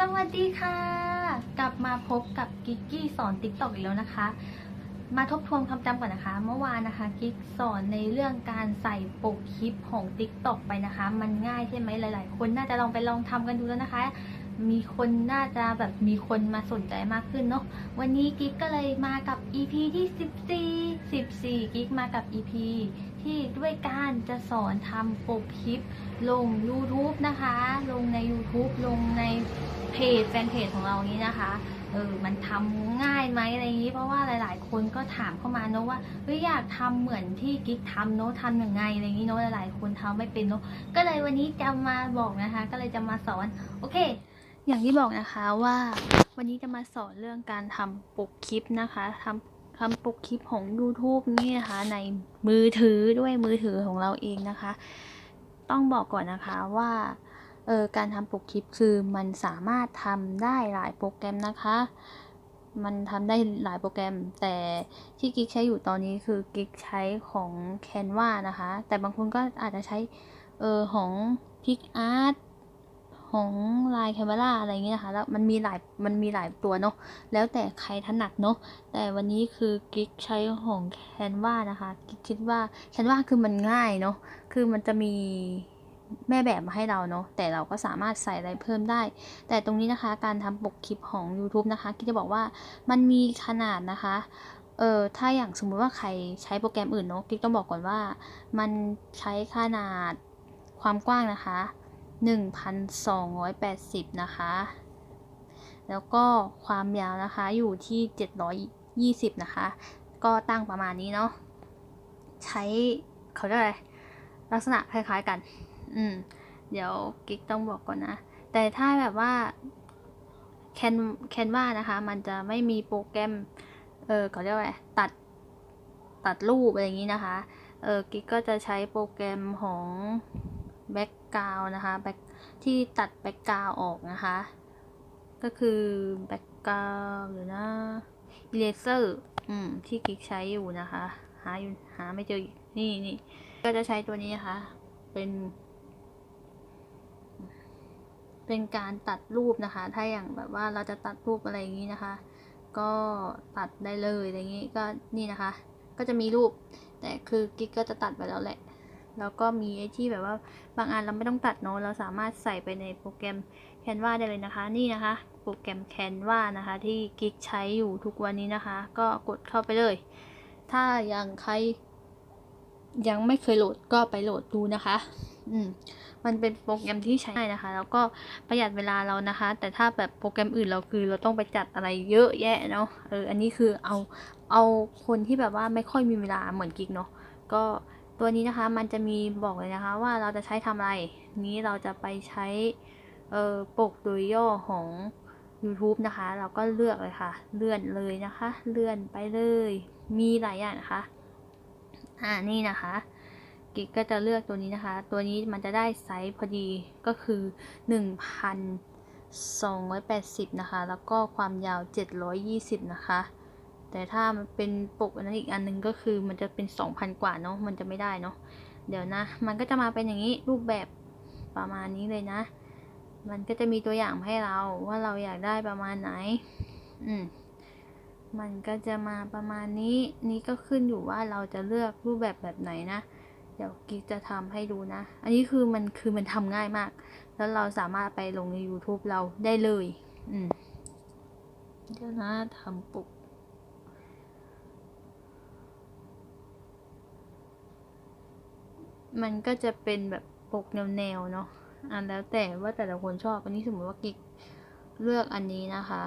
สวัสดีค่ะ กลับมาพบกับกิกกี้สอนติ๊กต็อกอีกแล้วนะคะ มาทบทวนความจำก่อนนะคะ เมื่อวานนะคะกิกสอนในเรื่องการใส่ปกคลิปของ t ิ k t o k ไปนะคะ มันง่ายใช่ไหมหลาย ๆ คนน่าจะลองไปลองทำกันดูแล้วนะคะ มีคนน่าจะแบบมีคนมาสนใจมากขึ้นเนาะวันนี้กิกก็เลยมากับ EP ที่ 14 14กิกมากับ EP ที่ด้วยการจะสอนทำปกคลิปลง YouTube นะคะ ลงใน YouTube ลงในเพจแฟนเพจของเรานี้นะคะเออมันทำง่ายไหมอะไรอย่างนี้ เพราะว่าหลาย ๆ คนก็ถามเข้ามาเนอะว่าเฮ้ยอยากทำเหมือนที่กิ๊กทำเนอะทำยังไงอะไรอย่างนี้เนอะหลาย ๆ คนทำไม่เป็นเนอะก็เลยวันนี้จะมาบอกนะคะ ก็เลยจะมาสอนโอเค อย่างที่บอกนะคะว่า วันนี้จะมาสอนเรื่องการทำปกคลิปนะคะทำ ทำปกคลิปของ YouTube นี่นะคะในมือถือด้วยมือถือของเราเองนะคะ ต้องบอกก่อนนะคะว่าเออการทำปกคลิปคือมันสามารถทำได้หลายโปรแกรมนะคะ มันทำได้หลายโปรแกรม แต่ที่กิ๊กใช้อยู่ตอนนี้คือกิ๊กใช้ของ Canva นะคะ แต่บางคนก็อาจจะใช้เออของ PicArt ของ Line Camera อะไรอย่างเงี้ยนะคะแล้วมันมีหลายมันมีหลายตัวเนาะแล้วแต่ใครถนัดเนาะแต่วันนี้คือกิ๊กใช้ของ Canva นะคะกิ๊กคิดว่า Canva คือมันง่ายเนาะคือมันจะมีแม่แบบมาให้เราเนาะแต่เราก็สามารถใส่อะไรเพิ่มได้ แต่ตรงนี้นะคะการทำปกคลิปของ YouTube นะคะกิ๊กจะบอกว่ามันมีขนาดนะคะเออถ้าอย่างสมมุติว่าใครใช้โปรแกรมอื่นเนาะกิ๊กต้องบอกก่อนว่า มันใช้ขนาดความกว้างนะคะ 1,280 นะคะ แล้วก็ความยาวนะคะอยู่ที่ 720 นะคะ ก็ตั้งประมาณนี้เนาะ ใช้เขาเรียกอะไร ลักษณะคล้ายๆกัน อืม เดี๋ยวกิ๊กต้องบอกก่อนนะ แต่ถ้าแบบว่าแคนแคนวานะคะ มันจะไม่มีโปรแกรม เออเขาเรียกว่าอะไรตัด ตัดรูปอะไรอย่างนี้นะคะ เออกิ๊กก็จะใช้โปรแกรมของ แบ็กกราวนะคะแบ็กที่ตัดแบ็กกราวออกนะคะ ก็คือแบ็กกราวหรือนะเลเซอร์อืมที่กิ๊กใช้อยู่นะคะ หาอยู่หาไม่เจอนี่นี่ก็จะใช้ตัวนี้นะคะ เป็น เป็นการตัดรูปนะคะ ถ้าอย่างแบบว่าเราจะตัดรูปอะไรอย่างนี้นะคะ ก็ตัดได้เลยอะไรอย่างนี้ก็นี่นะคะ ก็จะมีรูป แต่คือกิ๊กก็จะตัดไปแล้วแหละ แล้วก็มีไอ้ที่แบบว่าบางอันเราไม่ต้องตัดเนอะเราสามารถใส่ไปในโปรแกรม Canva ได้เลยนะคะ นี่นะคะ โปรแกรม Canva นะคะ ที่กิ๊กใช้อยู่ทุกวันนี้นะคะ ก็กดเข้าไปเลย ถ้ายังใครยังไม่เคยโหลดก็ไปโหลดดูนะคะ อืม มันเป็นโปรแกรมที่ใช้ง่ายนะคะ แล้วก็ประหยัดเวลาเรานะคะ แต่ถ้าแบบโปรแกรมอื่นเราคือเราต้องไปจัดอะไรเยอะแยะเนาะ เออ อันนี้คือเอา เอาคนที่แบบว่าไม่ค่อยมีเวลาเหมือนกิ๊กเนาะ ก็ ตัวนี้นะคะมันจะมีบอกเลยนะคะว่าเราจะใช้ทำอะไร นี้เราจะไปใช้เอ่อปกโดยย่อของ YouTube นะคะ เราก็เลือกเลยค่ะ เลื่อนเลยนะคะ เลื่อนไปเลย มีหลายอย่างนะคะอ่านี่นะคะกิ๊กก็จะเลือกตัวนี้นะคะ ตัวนี้มันจะได้ไซส์พอดีก็คือ 1,280 นะคะ แล้วก็ความยาว 720 นะคะ แต่ถ้ามันเป็นปกอันนั้นอีกอันหนึงก็คือมันจะเป็น2,000กว่าเนาะมันจะไม่ได้เนาะเดี๋ยวนะ มันก็จะมาเป็นอย่างนี้รูปแบบประมาณนี้เลยนะ มันก็จะมีตัวอย่างให้เราว่าเราอยากได้ประมาณไหน อืมมันก็จะมาประมาณนี้ นี่ก็ขึ้นอยู่ว่าเราจะเลือกรูปแบบแบบไหนนะ เดี๋ยวกิ๊กจะทำให้ดูนะ อันนี้คือมันคือมันทำง่ายมาก แล้วเราสามารถไปลงใน YouTube เราได้เลย อืมเดี๋ยวนะทำปุก มันก็จะเป็นแบบปกแนวๆเนาะอะแล้วแต่ว่าแต่ละคนชอบอันนี้สมมติว่ากิ๊กเลือกอันนี้นะคะ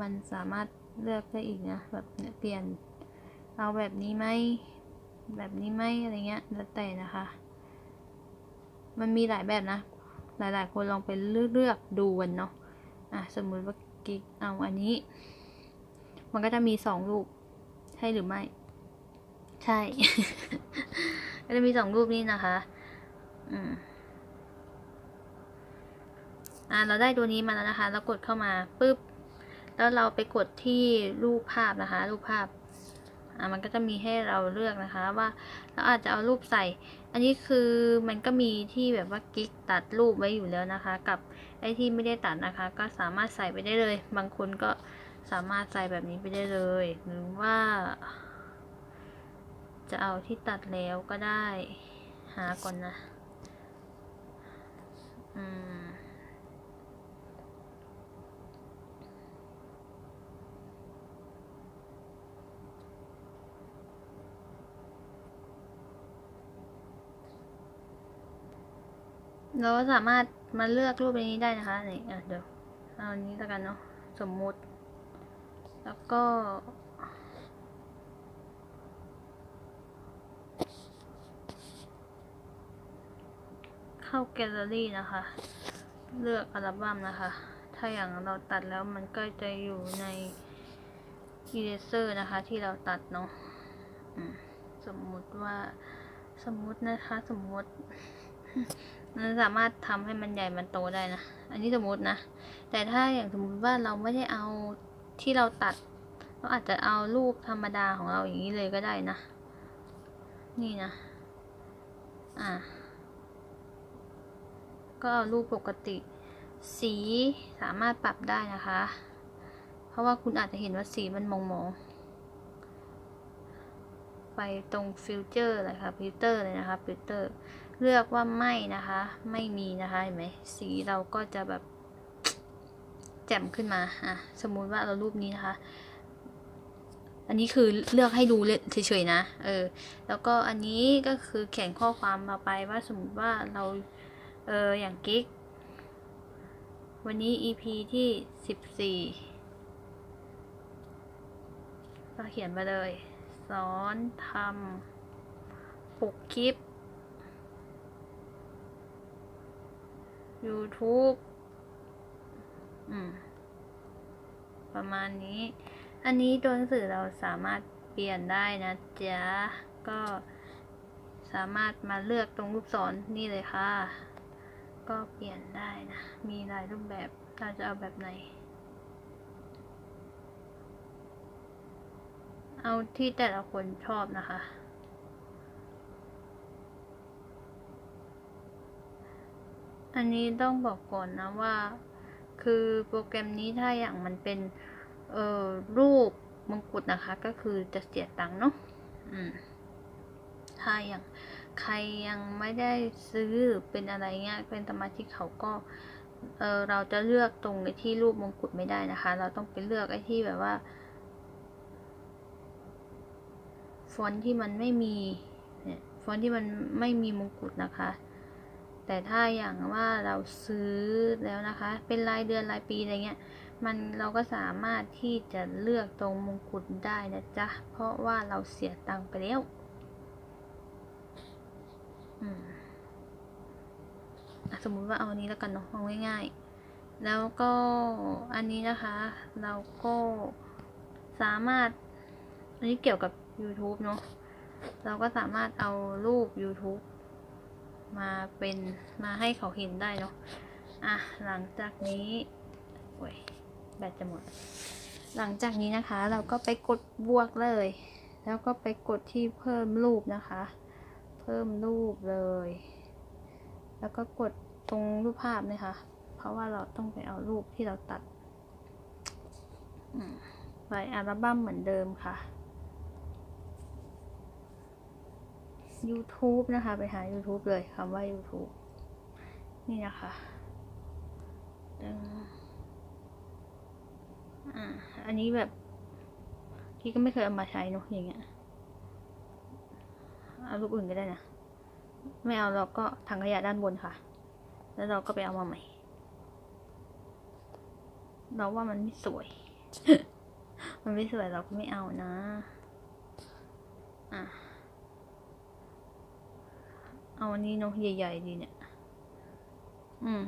มันสามารถเลือกได้อีกนะแบบเปลี่ยนเอาแบบนี้ไหมแบบนี้ไหมอะไรเงี้ยแล้วแต่นะคะ มันมีหลายแบบนะ หลายๆ คนลองไปเลือกเลือกดูกันเนาะอะสมมุติว่ากิ๊กเอาอันนี้ มันก็จะมีสองรูปใช่หรือไม่ ใช่ ก็จะมีสองรูปนี้นะคะ อืม อ่า เราได้ตัวนี้มาแล้วนะคะ เรากดเข้ามาปุ๊บ แล้วเราไปกดที่รูปภาพนะคะ รูปภาพ อะมันก็จะมีให้เราเลือกนะคะ ว่าเราอาจจะเอารูปใส่ อันนี้คือมันก็มีที่แบบว่ากิ๊กตัดรูปไว้อยู่แล้วนะคะ กับไอ้ที่ไม่ได้ตัดนะคะ ก็สามารถใส่ไปได้เลย บางคนก็สามารถใส่แบบนี้ไปได้เลย หรือว่า จะเอาที่ตัดแล้วก็ได้ หาก่อนนะ อืม เราสามารถมาเลือกรูปในนี้ได้นะคะนี่อะเดี๋ยว เอาอันนี้แล้วกันเนาะ สมมุติ แล้วก็ เข้าแกลเลอรี่นะคะ เลือกอัลบั้มนะคะ ถ้าอย่างเราตัดแล้วมันก็จะอยู่ใน eraser นะคะ ที่เราตัดเนาะสมมุติว่าสมมุตินะคะ สมมุติมันสามารถทำให้มันใหญ่มันโตได้นะ อันนี้สมมตินะ แต่ถ้าอย่างสมมติว่าเราไม่ได้เอาที่เราตัด เราอาจจะเอารูปธรรมดาของเราอย่างนี้เลยก็ได้นะ นี่นะ อะ ก็รูปปกติ สีสามารถปรับได้นะคะ เพราะว่าคุณอาจจะเห็นว่าสีมันมองมองๆไปตรงฟิลเจอร์เลยค่ะฟิลเตอร์เลยนะคะฟิลเตอร์เลือกว่าไม่นะคะ ไม่มีนะคะเห็นไหมสีเราก็จะแบบแจ่มขึ้นมาอะสมมุติว่าเรารูปนี้นะคะ อันนี้คือเลือกให้ดูเฉยๆนะ เออ แล้วก็อันนี้ก็คือเขียนข้อความมาไปว่าสมมติว่าเรา เออ อย่างกิ๊ก วันนี้ EP ที่สิบสี่ก็เขียนมาเลย สอนทำปลุกคลิป YouTube อืม ประมาณนี้ อันนี้ตัวหนังสือเราสามารถเปลี่ยนได้นะจ๊ะ ก็สามารถมาเลือกตรงลูกศรนนี่เลยค่ะ ก็เปลี่ยนได้นะ มีหลายรูปแบบเราจะเอาแบบไหน เอาที่แต่ละคนชอบนะคะ อันนี้ต้องบอกก่อนนะว่า คือโปรแกรมนี้ถ้าอย่างมันเป็นเอ่อรูปมงกุฎนะคะ ก็คือจะเสียตังค์เนาะอืมถ้าอย่าง ใครยังไม่ได้ซื้อเป็นอะไรเงี้ยเป็นสมาชิกเขาก็เออเราจะเลือกตรงไอ้ที่รูปมงกุฎไม่ได้นะคะ เราต้องไปเลือกไอ้ที่แบบว่าฟอนต์ที่มันไม่มีเนี่ยฟอนต์ที่มันไม่มีมงกุฎนะคะ แต่ถ้าอย่างว่าเราซื้อแล้วนะคะ เป็นรายเดือนรายปีอะไรเงี้ยมันเราก็สามารถที่จะเลือกตรงมงกุฎได้นะจ๊ะ เพราะว่าเราเสียตังค์ไปแล้ว สมมุติว่าเอาอันนี้แล้วกันเนาะเอาง่ายๆ แล้วก็อันนี้นะคะ เราก็สามารถ อันนี้เกี่ยวกับ YouTube เนาะ เราก็สามารถเอารูป YouTube มาเป็นมาให้เขาเห็นได้เนาะ อะ หลังจากนี้โอ้ยแบตจะหมด หลังจากนี้นะคะ เราก็ไปกดบวกเลย แล้วก็ไปกดที่เพิ่มรูปนะคะ พิ่มรูปเลย แล้วก็กดตรงรูปภาพนะคะ เพราะว่าเราต้องไปเอารูปที่เราตัดไปอัลบั้มเหมือนเดิมค่ะ YouTube นะคะ ไปหา YouTube เลยคำว่า YouTube นี่นะคะอันนี้แบบที่ก็ไม่เคยเอามาใช้เนอะอย่างเงี้ย เอารูปอื่นก็ได้นะ ไม่เอาเราก็ถังขยะด้านบนค่ะ แล้วเราก็ไปเอามาใหม่ เราว่ามันไม่สวย มันไม่สวยเราก็ไม่เอานะ อะ เอาอันนี้เนาะใหญ่ๆดีเนี่ย อืม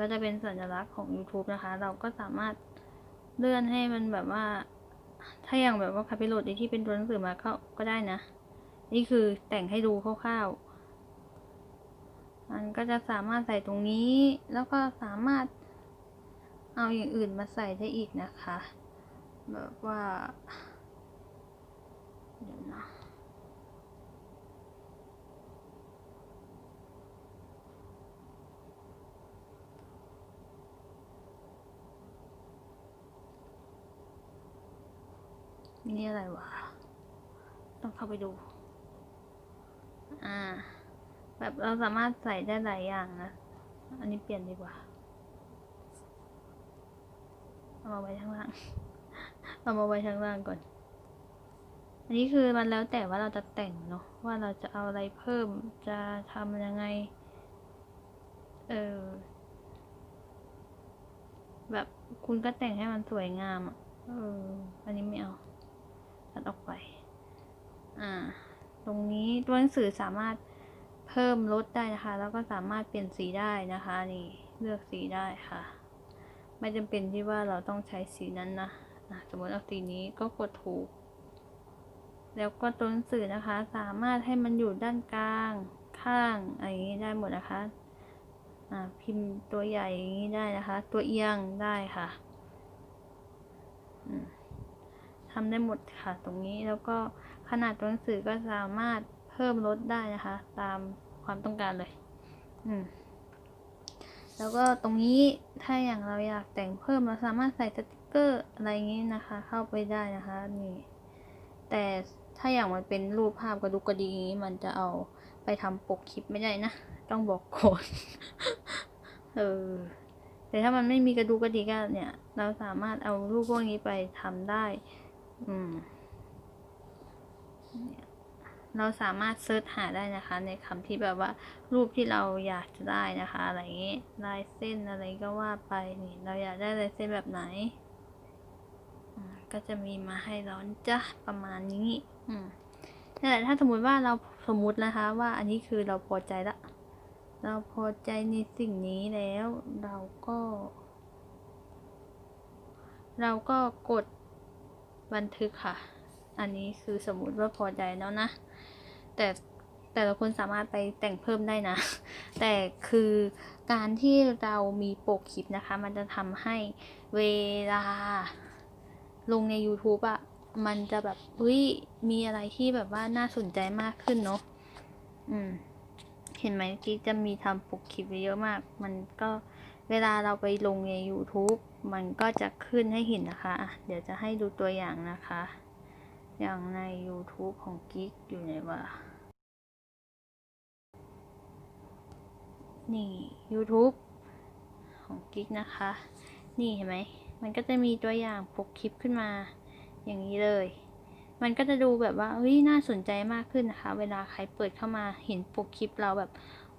ก็จะเป็นสัญลักษณ์ของ YouTube นะคะ เราก็สามารถเลื่อนให้มันแบบว่า ถ้าอย่างแบบว่าคาปิโลดที่เป็นตัวหนังสือมาก็ก็ได้นะ นี่คือแต่งให้ดูคร่าวๆ มันก็จะสามารถใส่ตรงนี้ แล้วก็สามารถเอาอย่างอื่นมาใส่ได้อีกนะคะ แบบว่า เดี๋ยวนะ นี่อะไรวะ ต้องเข้าไปดู อ่า แบบเราสามารถใส่ได้หลายอย่างนะ อันนี้เปลี่ยนดีกว่า เอามาไว้ข้างล่าง เอามาไว้ข้างล่างก่อน อันนี้คือมันแล้วแต่ว่าเราจะแต่งเนาะ ว่าเราจะเอาอะไรเพิ่ม จะทำยังไง เออ แบบคุณก็แต่งให้มันสวยงามอะ เออ อันนี้ไม่เอา ตัดออกไป อ่า ตรงนี้ตัวหนังสือสามารถเพิ่มลดได้นะคะ แล้วก็สามารถเปลี่ยนสีได้นะคะ นี่เลือกสีได้ค่ะ ไม่จำเป็นที่ว่าเราต้องใช้สีนั้นนะะสมมติเอาสีนี้ก็กดถูก แล้วก็ตัวหนังสือนะคะ สามารถให้มันอยู่ด้านกลางข้างอะไรอย่างนี้ได้หมดนะคะพิมพ์ตัวใหญ่อย่างนี้ได้นะคะ ตัวเอียงได้ค่ะอืม ทำได้หมดค่ะ ตรงนี้แล้วก็ขนาดตัวหนังสือก็สามารถเพิ่มลดได้นะคะ ตามความต้องการเลย อืมแล้วก็ตรงนี้ถ้าอย่างเราอยากแต่งเพิ่มเราสามารถใส่สติกเกอร์อะไรอย่างนี้นะคะ เข้าไปได้นะคะนี่แต่ถ้าอย่างมันเป็นรูปภาพกระดุกกระดิ่งนี้มันจะเอาไปทำปกคลิปไม่ได้นะ ต้องบอกก่อนเออแต่ถ้ามันไม่มีกระดูกกระดิกอะเนี่ย เราสามารถเอารูปพวกนี้ไปทำได้ อืมเราสามารถเซิร์ชหาได้นะคะ ในคำที่แบบว่า รูปที่เราอยากจะได้นะคะ อะไรอย่างนี้ลายเส้นอะไรก็ว่าไปนี่เราอยากได้ลายเส้นแบบไหนก็จะมีมาให้เราจ้ะประมาณนี้ อืมนั่นแหละถ้าสมมุติว่าเราสมมุตินะคะ ว่าอันนี้คือเราพอใจละเราพอใจในสิ่งนี้แล้ว เราก็ เราก็กด บันทึกค่ะ อันนี้คือสมมุติว่าพอใจแล้วนะ แต่แต่ละคนสามารถไปแต่งเพิ่มได้นะ แต่คือการที่เรามีปกคลิปนะคะ มันจะทำให้เวลาลงใน YouTube อะมันจะแบบเฮ้ยมีอะไรที่แบบว่าน่าสนใจมากขึ้นเนาะอืม เห็นไหมกิ๊กจะมีทำปกคลิปไว้เยอะมาก มันก็ เวลาเราไปลงใน YouTube มันก็จะขึ้นให้เห็นนะคะะเดี๋ยวจะให้ดูตัวอย่างนะคะ อย่างใน YouTube ของกิ๊กอยู่ไหนวะนี่ YouTube ของกิ๊กนะคะ นี่เห็นไหม มันก็จะมีตัวอย่างปกคลิปขึ้นมา อย่างนี้เลย มันก็จะดูแบบว่าเฮ้ยน่าสนใจมากขึ้นนะคะ เวลาใครเปิดเข้ามาเห็นปกคลิปเราแบบ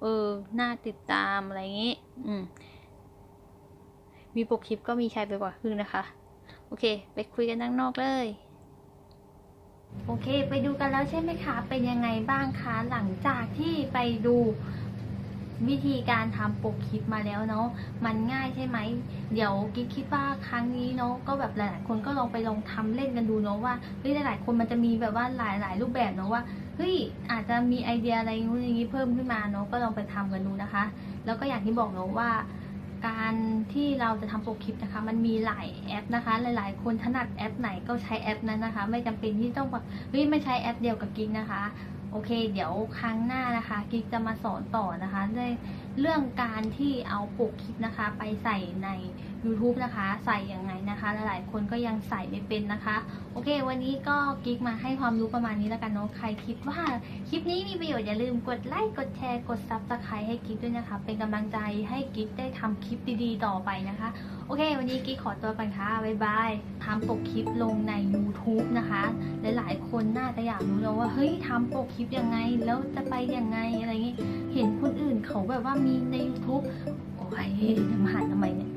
เออ น่าติดตามอะไรอย่างนี้ อืม มีปกคลิปก็มีใช้ไปกว่าครึ่งนะคะ โอเค ไปคุยกันด้านนอกเลย โอเค ไปดูกันแล้วใช่ไหมคะ เป็นยังไงบ้างคะ หลังจากที่ไปดูวิธีการทำปกคลิปมาแล้วเนาะ มันง่ายใช่ไหม เดี๋ยวกิ๊กคิดว่าครั้งนี้เนาะ ก็แบบหลายๆคนก็ลองไปลองทำเล่นกันดูเนาะว่าเฮ้ยหลายๆคนมันจะมีแบบว่าหลายๆ รูปแบบเนาะว่า เฮ้ยอาจจะมีไอเดียอะไรนู้นอย่างนี้เพิ่มขึ้นมาเนาะ ก็ลองไปทำกันดูนะคะ แล้วก็อย่างที่บอกเนาะว่า การที่เราจะทำโปรคลิปนะคะ มันมีหลายแอปนะคะ หลายๆ คนถนัดแอปไหนก็ใช้แอปนั้นนะคะ ไม่จำเป็นที่ต้องแบบเฮ้ยไม่ใช้แอปเดียวกับกิ๊กนะคะ โอเค เดี๋ยวครั้งหน้านะคะ กิ๊กจะมาสอนต่อนะคะในเรื่องการที่เอาโปรคลิปนะคะ ไปใส่ใน YouTube นะคะ ใส่ยังไงนะคะ หลายๆ คนก็ยังใส่ไม่เป็นนะคะ โอเค วันนี้ก็กิ๊กมาให้ความรู้ประมาณนี้แล้วกันเนาะใครคิดว่าคลิปนี้มีประโยชน์อย่าลืมกดไลค์กดแชร์กดซับสไครต์ให้กิ๊กด้วยนะคะ เป็นกำลังใจให้กิ๊กได้ทำคลิปดีๆ ต่อไปนะคะ โอเค วันนี้กิ๊กขอตัวไปค่ะบ๊ายบายทำปกคลิปลงใน YouTube นะคะ หลายๆ คนน่าจะอยากรู้แล้วว่าเฮ้ยทำปกคลิปยังไงแล้วจะไปยังไงอะไรเงี้ยเห็นคนอื่นเขาแบบว่ามีใน YouTube โอ้ยจะมาหันทำไมเนี่ย